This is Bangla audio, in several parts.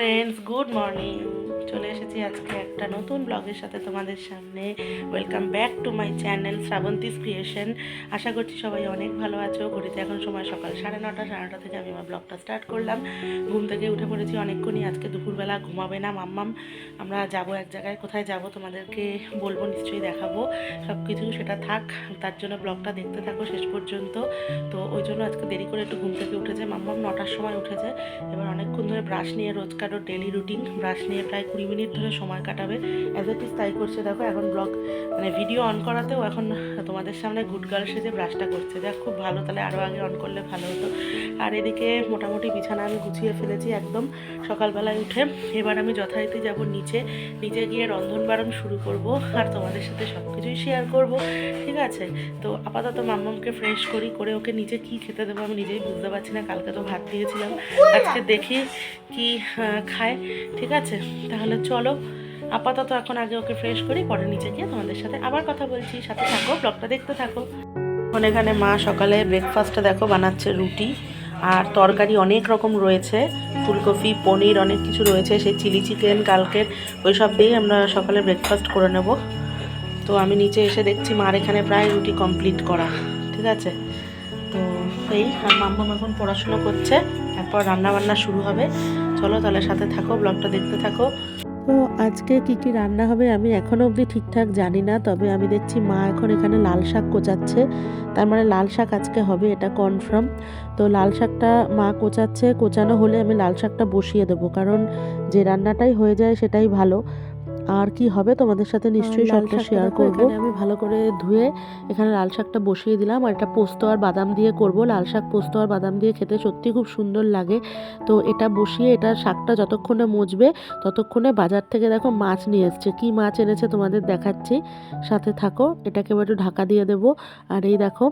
friends. Good morning. চলে এসেছি আজকে একটা নতুন ব্লগের সাথে তোমাদের সামনে। Welcome back to my channel Shrabanti's creation আশা করছি সবাই অনেক ভালো আছো। ঘড়িতে এখন সময় সকাল সাড়ে নটা সাড়ে নটা থেকে আমি আমার ব্লগটা স্টার্ট করলাম। ঘুম থেকে উঠে পড়েছি অনেকক্ষণই। আজকে দুপুরবেলা ঘুমাবে না মাম্মাম। আমরা যাব এক জায়গায়। কোথায় যাব তোমাদেরকে বলব, নিশ্চয়ই দেখাবো। সব কিছু সেটা থাক। তার জন্য ব্লগটা দেখতে থাকো শেষ পর্যন্ত। তো ওই জন্য আজকে দেরি করে একটু ঘুম থেকে উঠেছে। মাম্মাম নটার সময় উঠেছে। এবার অনেকক্ষণ ধরে ব্রাশ নিয়ে রোজকার ডেলি রুটিন ব্রাশ নিয়ে প্রায় কুড়ি মিনিট ধরে সময় কাটাবে। অ্যাজ ইজ তাই করছে। দেখো, এখন ব্লগ মানে ভিডিও অন করাতেও এখন তোমাদের সামনে গুড গার্ল সেজে ব্রাশটা করছে। দেখ খুব ভালো। তাহলে আরও আগে অন করলে ভালো হতো। আর এদিকে মোটামুটি বিছানা আমি গুছিয়ে ফেলেছি একদম। সকালবেলায় উঠে এবার আমি যথারীতি যাব নিচে। নিচে গিয়ে রন্ধন বারণ শুরু করব আর তোমাদের সাথে সব কিছুই শেয়ার করব, ঠিক আছে? তো আপাতত মাম্মামকে ফ্রেশ করি, করে ওকে নিচে কি খেতে দেবো আমি নিজেই বুঝতে পারছি না। কালকে তো ভাত দিয়েছিলাম। আজকে দেখি কি খায়, ঠিক আছে? তাহলে চলো, আপাতত এখন আগে ওকে ফ্রেশ করি, পরে নিচে গিয়ে তোমাদের সাথে আবার কথা বলছি। সাথে থাকো ব্লগটা দেখতে থাকো। এখন এখানে মা সকালে ব্রেকফাস্টটা দেখো, বানাচ্ছে রুটি আর তরকারি অনেক রকম রয়েছে। ফুলকপি, পনির অনেক কিছু রয়েছে, সেই চিলি চিকেন, কালকের ওই সব দিয়েই আমরা সকালে ব্রেকফাস্ট করে নেব। তো আমি নিচে এসে দেখছি মার এখানে প্রায় রুটি কমপ্লিট করা, ঠিক আছে? তো এই, আর মাম্মাম এখন পড়াশুনো করছে, তারপর রান্না বান্না শুরু হবে। চলো তাহলে সাথে থাকো ব্লগটা দেখতে থাকো। তো আজকে কি কি রান্না হবে আমি এখনও অবধি ঠিকঠাক জানি না, তবে আমি দেখছি মা এখন এখানে লাল শাক কোচাচ্ছে। তার মানে লাল শাক আজকে হবে, এটা কনফার্ম তো লাল শাকটা মা কোচাচ্ছে, কোচানো হলে আমি লাল শাকটা বসিয়ে দেবো, কারণ যে রান্নাটাই হয়ে যায় সেটাই ভালো। আর কি হবে তোমাদের সাথে নিশ্চয়ই সবটা শেয়ার করব। আমি ভালো করে ধুয়ে এখানে লাল শাকটা বসিয়ে দিলাম আর এটা পোস্ত আর বাদাম দিয়ে করব। লাল শাক পোস্ত আর বাদাম দিয়ে খেতে সত্যি খুব সুন্দর লাগে। তো এটা বসিয়ে এটা শাকটা যতক্ষণে মজবে ততক্ষণে বাজার থেকে দেখো মাছ নিয়ে এসছে। কি মাছ এনেছে তোমাদের দেখাচ্ছি। সাথে থাকো এটাকে একটু ঢাকা দিয়ে দেবো। আর এই দেখো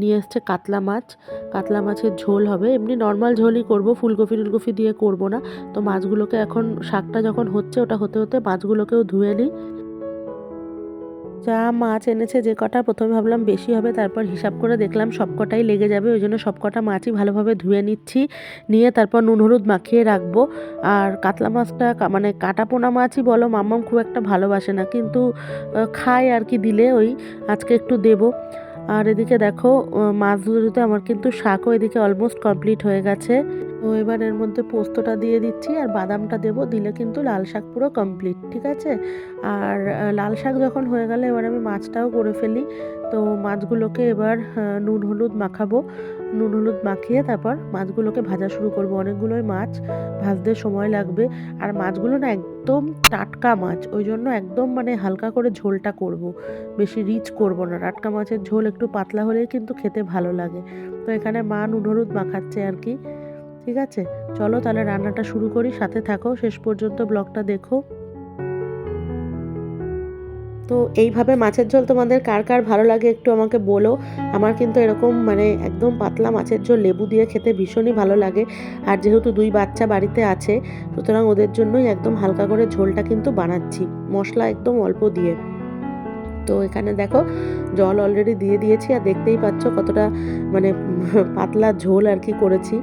নিয়ে এসছে কাতলা মাছ। কাতলা মাছের ঝোল হবে। এমনি নর্মাল ঝোলই করব। ফুলকপি টুলকপি দিয়ে করব না। তো মাছগুলোকে এখন শাকটা যখন হচ্ছে, ওটা হতে হতে মাছগুলোকেও ধুয়ে নিই। যা মাছ এনেছে যে কটা, প্রথমে ভাবলাম বেশি হবে, তারপর হিসাব করে দেখলাম সব কটাই লেগে যাবে। ওই জন্য সব কটা মাছই ভালোভাবে ধুয়ে নিচ্ছি। নিয়ে তারপর নুন, হলুদ মাখিয়ে রাখব। আর কাতলা মাছটা মানে কাটা পোনা মাছই বলো, মাম্মাম খুব একটা ভালোবাসে না। কিন্তু খায় আর কি দিলে ওই আজকে একটু দেবো। আর এদিকে দেখো মাছ ধুতে আমার কিন্তু শাকও এদিকে অলমোস্ট কমপ্লিট হয়ে গেছে। তো এবার এর মধ্যে পোস্তটা দিয়ে দিচ্ছি আর বাদামটা দেবো, দিলে কিন্তু লাল শাক পুরো কমপ্লিট ঠিক আছে? আর লাল শাক যখন হয়ে গেলে এবার আমি মাছটাও করে ফেলি। তো মাছগুলোকে এবার নুন হলুদ মাখাবো। নুন হলুদ মাখিয়ে তারপর মাছগুলোকে ভাজা শুরু করব। অনেকগুলোই মাছ ভাজতে সময় লাগবে। আর মাছগুলো না একদম টাটকা মাছ, ওই জন্য একদম মানে হালকা করে ঝোলটা করব। বেশি রিচ করব না, টাটকা মাছের ঝোল একটু পাতলা হলেই কিন্তু খেতে ভালো লাগে। তো এখানে মা নুন মাখাচ্ছে আর কি। ঠিক আছে? চলো তাহলে রান্নাটা শুরু করি, সাথে থাকো। শেষ পর্যন্ত ব্লগটা দেখো। তো এইভাবে মাছের ঝোল তোমাদের কার কার ভালো লাগে একটু আমাকে বলো। আমার কিন্তু এরকম মানে একদম পাতলা মাছের ঝোল লেবু দিয়ে খেতে ভীষণই ভালো লাগে। আর যেহেতু দুই বাচ্চা বাড়িতে আছে, সুতরাং ওদের জন্যই একদম হালকা করে ঝোলটা কিন্তু বানাচ্ছি, মশলা একদম অল্প দিয়ে। তো এখানে দেখো, জল অলরেডি দিয়ে দিয়েছি আর দেখতেই পাচ্ছ কতটা মানে পাতলা ঝোল আর কি করেছি।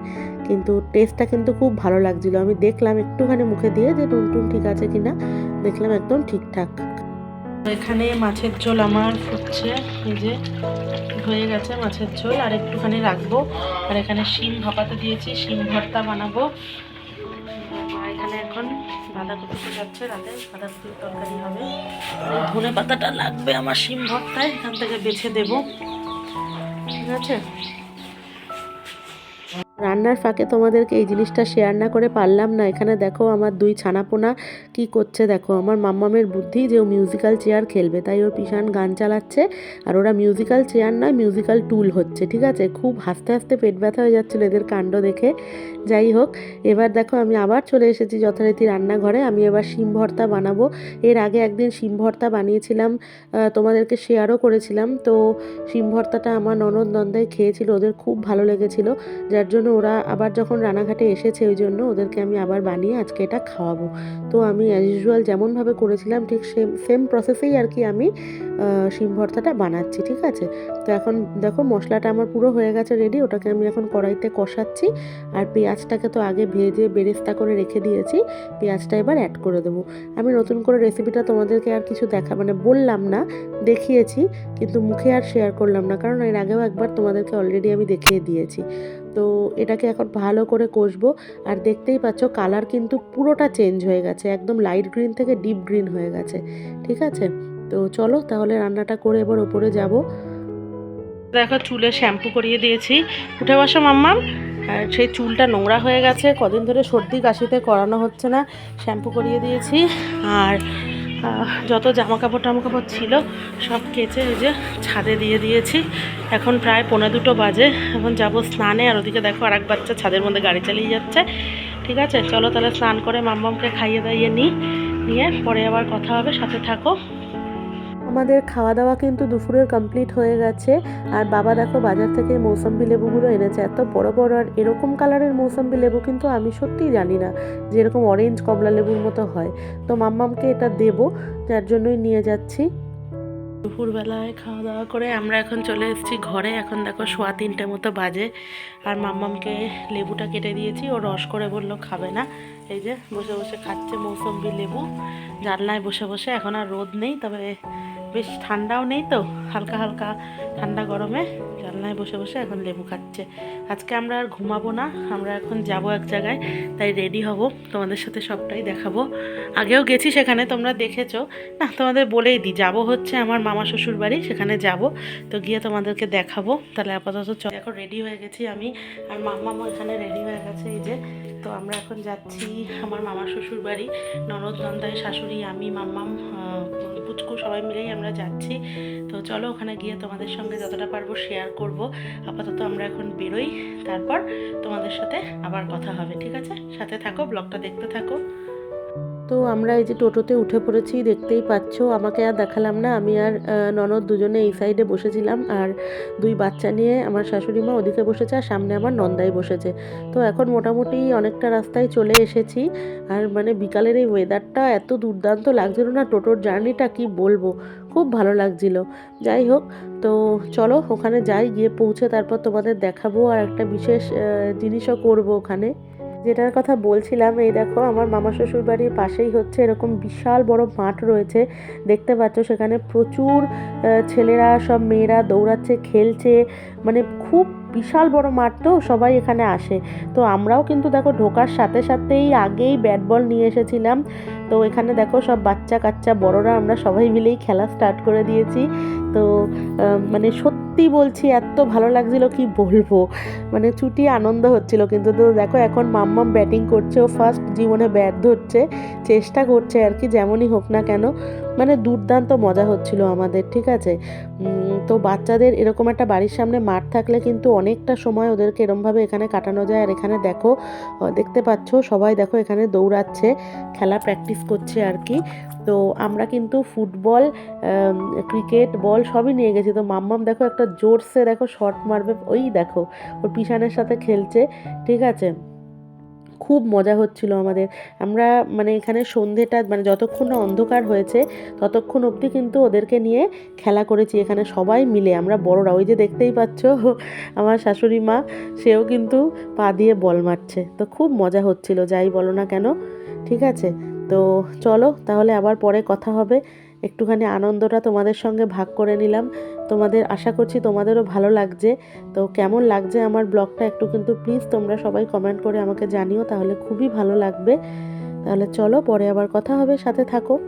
কিন্তু টেস্টটা কিন্তু খুব ভালো লাগছিল। আমি দেখলাম একটুখানি মুখে দিয়ে যে নুন টুন ঠিক আছে কিনা, দেখলাম একদম ঠিকঠাক। এখানে মাছের ঝোল আমার হচ্ছে, এই যে হয়ে গেছে মাছের ঝোল, আর একটুখানি রাখব। আর এখানে শিম ভাপাতে দিয়েছি, শিম ভর্তা বানাবো। এখানে এখন বাঁধাকপি যাচ্ছে রাতে, বাঁধাকপির তরকারি হবে। ধনে পাতাটা লাগবে আমার শিম ভর্তায়, এখান থেকে বেছে দেবো। ঠিক আছে? রান্নার ফাঁকে তোমাদেরকে এই জিনিসটা শেয়ার না করে পারলাম না। এখানে দেখো আমার দুই ছানাপোনা কি করছে দেখো। আমার মাম্মামের বুদ্ধি যে ও মিউজিক্যাল চেয়ার খেলবে, তাই ওর পিছান গান চালাচ্ছে আর ওরা মিউজিক্যাল চেয়ার নয় মিউজিক্যাল টুল হচ্ছে, ঠিক আছে? খুব হাসতে হাসতে পেট ব্যথা হয়ে যাচ্ছিল এদের কাণ্ড দেখে। যাই হোক, এবার দেখো আমি আবার চলে এসেছি যথারীতি রান্নাঘরে। আমি এবার শিম ভর্তা বানাবো। এর আগে একদিন শিম ভর্তা বানিয়েছিলাম তোমাদেরকে শেয়ারও করেছিলাম। তো শিম ভর্তাটা আমার ননদ নন্দাই খেয়েছিল, ওদের খুব ভালো লেগেছিল, যার জন্য ওরা আবার যখন রানাঘাটে এসেছে ওই জন্য ওদেরকে আমি আবার বানিয়ে আজকে এটা খাওয়াবো। তো আমি অ্যাজ ইউজুয়াল যেমনভাবে করেছিলাম ঠিক সেম সেম প্রসেসেই আর কি আমি শিম ভর্তাটা বানাচ্ছি, ঠিক আছে? তো এখন দেখো মশলাটা আমার পুরো হয়ে গেছে রেডি ওটাকে আমি এখন কড়াইতে কষাচ্ছি আর পেঁয়াজটাকে তো আগে ভেজে বেরেস্তা করে রেখে দিয়েছি, পেঁয়াজটা এবার অ্যাড করে দেবো। আমি নতুন করে রেসিপিটা তোমাদেরকে আর কিছু দেখা মানে বললাম না, দেখিয়েছি, কিন্তু মুখে আর শেয়ার করলাম না, কারণ এর আগেও একবার তোমাদেরকে অলরেডি আমি দেখিয়ে দিয়েছি। তো এটাকে এখন ভালো করে কষবো। আর দেখতেই পাচ্ছ কালার কিন্তু পুরোটা চেঞ্জ হয়ে গেছে। একদম লাইট গ্রিন থেকে ডিপ গ্রিন হয়ে গেছে। ঠিক আছে? তো চলো তাহলে রান্নাটা করে এবার ওপরে যাব। দেখো চুলে শ্যাম্পু করিয়ে দিয়েছি। উঠে বসো মাম্মাম। আর সেই চুলটা নোংরা হয়ে গেছে। কদিন ধরে সর্দি কাশিতে করানো হচ্ছে না। শ্যাম্পু করিয়ে দিয়েছি। আর যত জামা কাপড় টামা কাপড় ছিল, সব কেচে ওই যে ছাদে দিয়ে দিয়েছি। এখন প্রায় পনেরো দুটো বাজে। এখন যাব স্নানে, আর ওদিকে দেখো আর এক বাচ্চা ছাদের মধ্যে গাড়ি চালিয়ে যাচ্ছে। ঠিক আছে? চলো তাহলে স্নান করে মাম্মামকে খাইয়ে দাইয়ে নিই নিয়ে পরে আবার কথা হবে, সাথে থাকো। আমাদের খাওয়া দাওয়া কিন্তু দুপুরের কমপ্লিট হয়ে গেছে। আর বাবা দেখো বাজার থেকে মৌসম্বি লেবুগুলো এনেছে। এত বড় বড় আর এরকম কালারের মৌসম্বি লেবু কিন্তু আমি সত্যিই জানি না যে এরকম অরেঞ্জ কমলা লেবুর মতো হয়। তো মাম্মামকে এটা দেবো, যার জন্যই নিয়ে যাচ্ছি। দুপুরবেলায় খাওয়া দাওয়া করে আমরা এখন চলে এসেছি ঘরে। এখন দেখো সোয়া তিনটে মতো বাজে। আর মাম্মামকে লেবুটা কেটে দিয়েছি। ও রস করে বলল খাবে না। এই যে বসে বসে খাচ্ছে মৌসম্বি লেবু। জানলায় বসে বসে। এখন আর রোদ নেই, তবে বেশ ঠান্ডাও নেই তো হালকা হালকা ঠান্ডা গরমে। জানলায় বসে বসে এখন লেবু খাচ্ছে। আজকে আমরা আর ঘুমাবো না, আমরা এখন যাব এক জায়গায়, তাই রেডি হব। তোমাদের সাথে সবটাই দেখাবো। আগেও গেছি সেখানে, তোমরা দেখেছ। না, তোমাদের বলেই দিই, যাব হচ্ছে আমার মামা শ্বশুর বাড়ি, সেখানে যাব। তো গিয়ে তোমাদেরকে দেখাবো। তাহলে আপাতত চল এখন রেডি হয়ে গেছি আমি। আর মাম্মামও এখানে রেডি হয়ে গেছে, এই যে। তো আমরা এখন যাচ্ছি আমার মামা শ্বশুর বাড়ি, ননদ, নন্দাই, শাশুড়ি, আমি, মাম্মাম পুচকু সবাই মিলেই আমরা যাচ্ছি। তো চলো ওখানে গিয়ে তোমাদের সঙ্গে যতটা পারব শেয়ার করব। আপাতত আমরা এখন বেরোই, তারপর তোমাদের সাথে আবার কথা হবে, ঠিক আছে? সাথে থাকো, ব্লগটা দেখতে থাকো। তো আমরা এই যে টোটোতে উঠে পড়েছি, দেখতেই পাচ্ছ, আমাকে আর দেখালাম না। আমি আর ননদ দুজনে এই সাইডে বসেছিলাম আর দুই বাচ্চা নিয়ে আমার শাশুড়ি মা ওদিকে বসেছে আর সামনে আমার নন্দাই বসেছে। তো এখন মোটামুটি অনেকটা রাস্তায় চলে এসেছি আর মানে বিকালের এই ওয়েদারটা এত দুর্দান্ত লাগছিল না টোটোর জার্নিটা কি বলব? খুব ভালো লাগছিল। যাই হোক, তো চলো ওখানে যাই, গিয়ে পৌঁছে তারপর তোমাদের দেখাবো আর একটা বিশেষ জিনিসও করব ওখানে। যেটার কথা বলছিলাম, এই দেখো আমার মামা শ্বশুর বাড়ির পাশেই হচ্ছে এরকম বিশাল বড় মাঠ রয়েছে। দেখতে পাচ্ছ সেখানে প্রচুর ছেলেরা সব মেয়েরা দৌড়াচ্ছে, খেলছে। মানে খুব বিশাল বড় মাঠ তো, সবাই এখানে আসে। তো আমরাও কিন্তু দেখো ঢোকার সাথে সাথেই আগেই ব্যাট বল নিয়ে এসেছিলাম। তো এখানে দেখো সব বাচ্চা কাচ্চা বড়রা, আমরা সবাই মিলেই খেলা স্টার্ট করে দিয়েছি। তো মানে সত্যি বলছি, এত ভালো লাগছিল কি বলব। মানে ছুটি আনন্দ হচ্ছিল, কিন্তু তো দেখো এখন মাম্মাম ব্যাটিং করছে, ও ফার্স্ট জীবনে ব্যাট ধরছে, চেষ্টা করছে আর কি, যেমনই হোক না কেন। মানে দুর্দান্ত মজা হচ্ছিল আমাদের, ঠিক আছে? তো বাচ্চাদের এরকম একটা বাড়ির সামনে মাঠ থাকলে কিন্তু অনেকটা সময় ওদেরকে এরমভাবে এখানে কাটানো যায়। আর এখানে দেখো দেখতে পাচ্ছ, সবাই দেখো এখানে দৌড়াচ্ছে, খেলা প্র্যাকটিস করছে আর কি। তো আমরা কিন্তু ফুটবল ক্রিকেট বল সবই নিয়ে গেছি। তো মাম্মাম দেখো একটা জোরসে দেখো শট মারবে, ওই দেখো, ওর পিছনের সাথে খেলছে, ঠিক আছে? খুব মজা হচ্ছিল আমাদের। আমরা মানে এখানে সন্ধেটা মানে যতক্ষণ না অন্ধকার হয়েছে, ততক্ষণ অবধি কিন্তু ওদেরকে নিয়ে খেলা করেছি এখানে সবাই মিলে। আমরা বড়রা, ওই যে দেখতেই পাচ্ছ আমার শাশুড়ি মা, সেও কিন্তু পা দিয়ে বল মারছে। তো খুব মজা হচ্ছিল, যাই বলো না কেন, ঠিক আছে? তো চলো, তাহলে আবার পরে কথা হবে। একটুখানি আনন্দটা তোমাদের সঙ্গে ভাগ করে নিলাম। তোমাদের আশা করছি তোমাদেরও ভালো লাগছে। তো কেমন লাগছে আমার ব্লগটা একটু কিন্তু প্লিজ তোমরা সবাই কমেন্ট করে আমাকে জানিও, তাহলে খুবই ভালো লাগবে। তাহলে চলো পরে আবার কথা হবে, সাথে থাকো।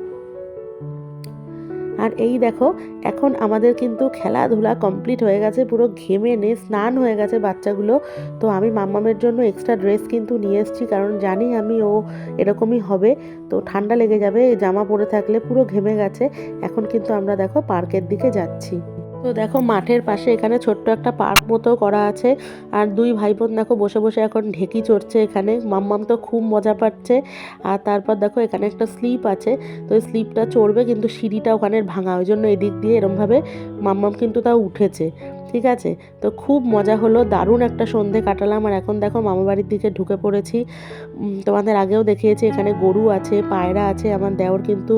আর এই দেখো, এখন আমাদের কিন্তু খেলাধুলা কমপ্লিট হয়ে গেছে, পুরো ঘেমে নে, স্নান হয়ে গেছে বাচ্চাগুলো। তো আমি মাম্মামের জন্য এক্সট্রা ড্রেস কিন্তু নিয়ে এসেছি, কারণ জানি আমি ও এরকমই হবে। তো ঠান্ডা লেগে যাবে, জামা পরে থাকলে পুরো ঘেমে গেছে। এখন কিন্তু আমরা দেখো পার্কের দিকে যাচ্ছি। তো দেখো মাঠের পাশে এখানে ছোট্ট একটা পার্ক মতো করা আছে আর দুই ভাই বোন দেখো বসে বসে এখন ঢেকি চড়ছে এখানে। মাম্মাম তো খুব মজা পাচ্ছে। আর তারপর দেখো এখানে একটা স্লিপ আছে। তো ওই স্লিপটা চড়বে কিন্তু সিঁড়িটা ওখানে ভাঙা। ওই জন্য এদিক দিয়ে এরমভাবে মাম্মাম কিন্তু তা উঠেছে। ঠিক আছে? তো খুব মজা হলো, দারুণ একটা সন্ধে কাটালাম। আর এখন দেখো মামাবাড়ির দিকে ঢুকে পড়েছি। তোমাদের আগেও দেখিয়েছি, এখানে গরু আছে, পায়রা আছে, আমার দেওর কিন্তু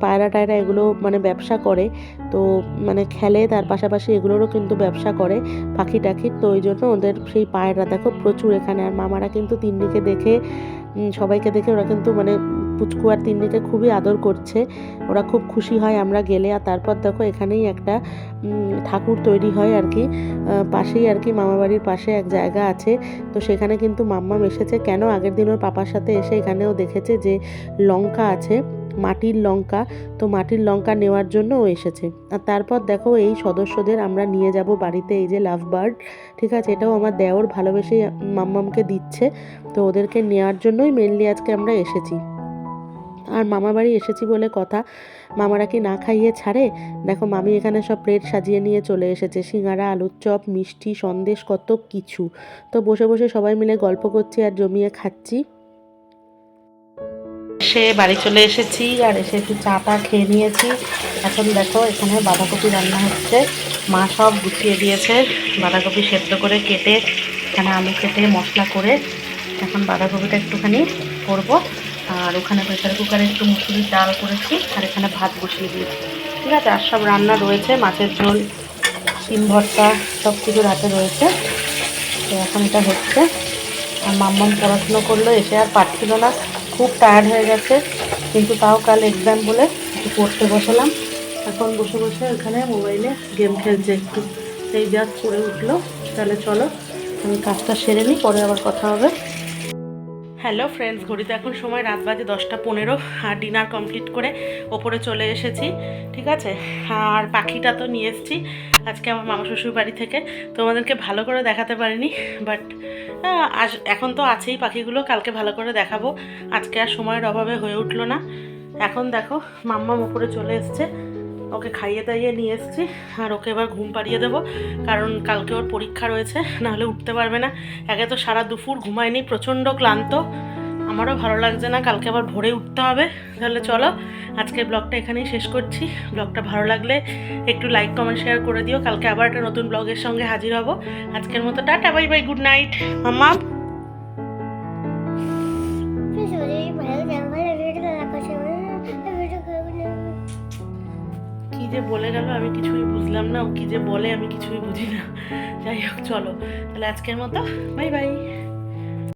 পায়রা টায়রা এগুলো মানে ব্যবসা করে। তো মানে খেলে, তার পাশাপাশি এগুলোরও কিন্তু ব্যবসা করে, পাখি টাখির তো ওই জন্য ওদের সেই পায়রা, দেখো প্রচুর এখানে। আর মামারা কিন্তু তিন্নিকে দেখে সবাইকে দেখে ওরা কিন্তু মানে পুচকু আর তিন্নিকে খুবই আদর করছে। ওরা খুব খুশি হয় আমরা গেলে। আর তারপর দেখো এখানেই একটা ঠাকুর তৈরি হয় আর কি পাশেই আর কি মামাবাড়ির পাশে এক জায়গা আছে। তো সেখানে কিন্তু মাম্মাম এসেছে। কেন? আগের দিন ওর পাপার সাথে এসে এখানেও দেখেছে যে লঙ্কা আছে, মাটির লঙ্কা। তো মাটির লঙ্কা নেওয়ার জন্য ও এসেছে। আর তারপর দেখো এই সদস্যদের আমরা নিয়ে যাব বাড়িতে এই যে লাভ বার্ড, ঠিক আছে? এটাও আমার দেওর ভালোবেসে মাম্মামকে দিচ্ছে। তো ওদেরকে নেওয়ার জন্যই মেনলি আজকে আমরা এসেছি। আর মামা বাড়ি এসেছি বলে কথা। মামারা কি না খাইয়ে ছাড়ে? দেখো, মামি এখানে সব প্লেট সাজিয়ে নিয়ে চলে এসেছে। সিঙ্গারা, আলুর চপ, মিষ্টি, সন্দেশ, কত কিছু। তো বসে বসে সবাই মিলে গল্প করছি আর জমিয়ে খাচ্ছি। সে বাড়ি চলে এসেছি আর এসে একটু চা টা খেয়ে নিয়েছি। এখন দেখো, এখানে বাঁধাকপি রান্না হচ্ছে। মা সব গুছিয়ে দিয়েছে। বাঁধাকপি সেদ্ধ করে কেটে, এখানে আলু কেটে মশলা করে এখন বাঁধাকপিটা একটুখানি করব। আর ওখানে প্রেসার কুকারে একটু মুসুরির ডাল করেছি, আর এখানে ভাত বসিয়ে দিয়েছি। ঠিক আছে, আর সব রান্না রয়েছে, মাছের ঝোল, শিম ভর্তা, সব কিছু রাতে রয়েছে। তো এখন এটা হচ্ছে, আর মাম্মাম পড়াশুনো করল, এসে আর পারছিল না, খুব টায়ার্ড হয়ে গেছে, কিন্তু তাও কাল এক্সাম বলে একটু পড়তে বসালাম। এখন বসে বসে ওখানে মোবাইলে গেম খেলছে একটু। এই জাস্ট করে উঠল, তাহলে চলো, আমি কাজটা সেরে নিই, পরে আবার কথা হবে। হ্যালো ফ্রেন্ডস ঘড়িতে এখন সময় রাত বাজে দশটা পনেরো, আর ডিনার কমপ্লিট করে ওপরে চলে এসেছি, ঠিক আছে? আর পাখিটা তো নিয়ে এসেছি, আজকে আমার মামা শ্বশুর বাড়ি থেকে, তোমাদেরকে ভালো করে দেখাতে পারিনি বাট আজ, এখন তো আছেই পাখিগুলো, কালকে ভালো করে দেখাবো, আজকে আর সময়ের অভাবে হয়ে উঠল না। এখন দেখো, মাম্মাম ওপরে চলে এসছে ওকে খাইয়ে দাইয়ে নিয়ে এসেছি, আর ওকে এবার ঘুম পাড়িয়ে দেবো, কারণ কালকে ওর পরীক্ষা রয়েছে, নাহলে উঠতে পারবে না। একে তো সারা দুপুর ঘুমায়নি, প্রচণ্ড ক্লান্ত। আমারও ভালো লাগছে না, কালকে আবার ভোরে উঠতে হবে, তাহলে চলো, আজকের ব্লগটা এখানেই শেষ করছি। ব্লগটা ভালো লাগলে একটু লাইক কমেন্ট শেয়ার করে দিও। কালকে আবার একটা নতুন ব্লগের সঙ্গে হাজির হব। আজকের মতো tata bye bye good night মাম্মা যে বলে গেল, আমি কিছুই বুঝলাম না। ও কি যে বলে, আমি কিছুই বুঝি না। যাই হোক, চলো। তাহলে আজকের মতো, বাই বাই।